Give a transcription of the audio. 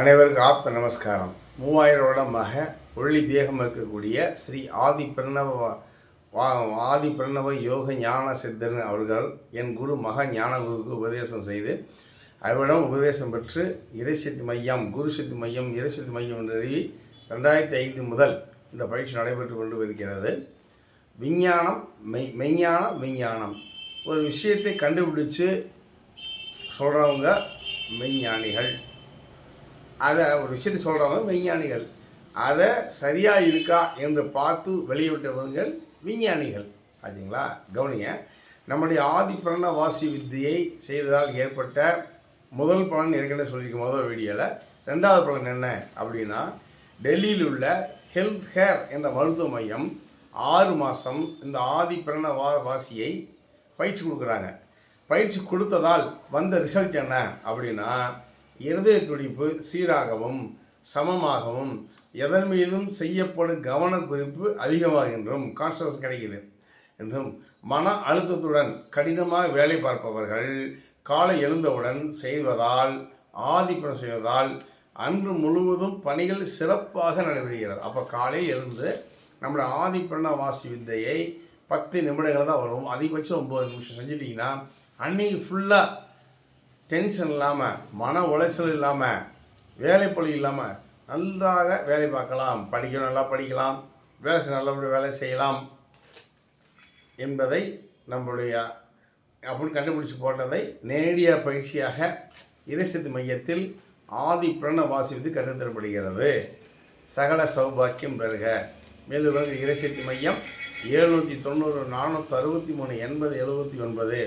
அனைவருக்கும் ஆப்த நமஸ்காரம். மூவாயிரம் வருடமாக ஒளி தேகம் இருக்கக்கூடிய ஸ்ரீ ஆதி பிரணவ ஆதி பிரணவ யோக ஞான சித்தன் அவர்கள் என் குரு மக ஞானகுருக்கு உபதேசம் செய்து அவரிடம் உபதேசம் பெற்று இறைசக்தி மையம் குரு சக்தி மையம் இறைசக்தி மையம் என்றதை ரெண்டாயிரத்தி ஐந்து முதல் இந்த பயிற்சி நடைபெற்று கொண்டு இருக்கிறது விஞ்ஞானம் மெய் மெய்ஞானம் விஞ்ஞானம். ஒரு விஷயத்தை கண்டுபிடிச்சு சொல்கிறவங்க மெய்ஞானிகள். அதை ஒரு விஷயத்தை சொல்கிறவங்க விஞ்ஞானிகள். அதை சரியாக இருக்கா என்று பார்த்து வெளியிட்டவர்கள் விஞ்ஞானிகள். ஆச்சுங்களா கவனிங்க. நம்முடைய ஆதி பிரண வாசி வித்தியை செய்ததால் ஏற்பட்ட முதல் பலன் ஏற்கனவே சொல்லியிருக்க முதல் வீடியோவில் ரெண்டாவது பலன் என்ன அப்படின்னா டெல்லியில் உள்ள ஹெல்த் ஹேர் என்ற மருத்துவ மையம் ஆறு மாதம் இந்த ஆதி பிரண வா வாசியை பயிற்சி கொடுக்குறாங்க. பயிற்சி கொடுத்ததால் வந்த ரிசல்ட் என்ன அப்படின்னா இருதய துடிப்பு சீராகவும் சமமாகவும் எதன் மீதும் செய்யப்படும் கவனக்குறிப்பு அதிகமாகின்றும் கான்சன்ட்ரேஷன் கிடைக்குது என்றும் மன அழுத்தத்துடன் கடினமாக வேலை பார்ப்பவர்கள் காலை எழுந்தவுடன் செய்வதால் ஆதிப்பம் செய்வதால் அன்று முழுவதும் பணிகள் சிறப்பாக நடைபெறுகிறது. அப்போ காலையில் எழுந்து நம்மளோட ஆதிப்பிரண வாசி வித்தையை பத்து நிமிடங்கள் தான் வரும். அதிகபட்சம் ஒம்பது நிமிஷம் செஞ்சிட்டிங்கன்னா அன்னைக்கு ஃபுல்லாக டென்ஷன் இல்லாமல் மன உளைச்சல் இல்லாமல் வேலைப்பொழி இல்லாமல் நன்றாக வேலை பார்க்கலாம். படிக்க நல்லா படிக்கலாம். வேலை செய்ய நல்லபடியாக வேலை செய்யலாம் என்பதை நம்மளுடைய அப்படின்னு கண்டுபிடிச்சு போட்டதை நேரடிய பயிற்சியாக இறைசக்தி மையத்தில் ஆதி பிரண வாசித்து கற்றுத்தரப்படுகிறது சகல சௌபாக்கியம் பெறுக. மேலும் வந்து இறைசக்தி மையம் எழுநூற்றி தொண்ணூறு நானூற்றி அறுபத்தி மூணு எண்பது எழுபத்தி ஒன்பது.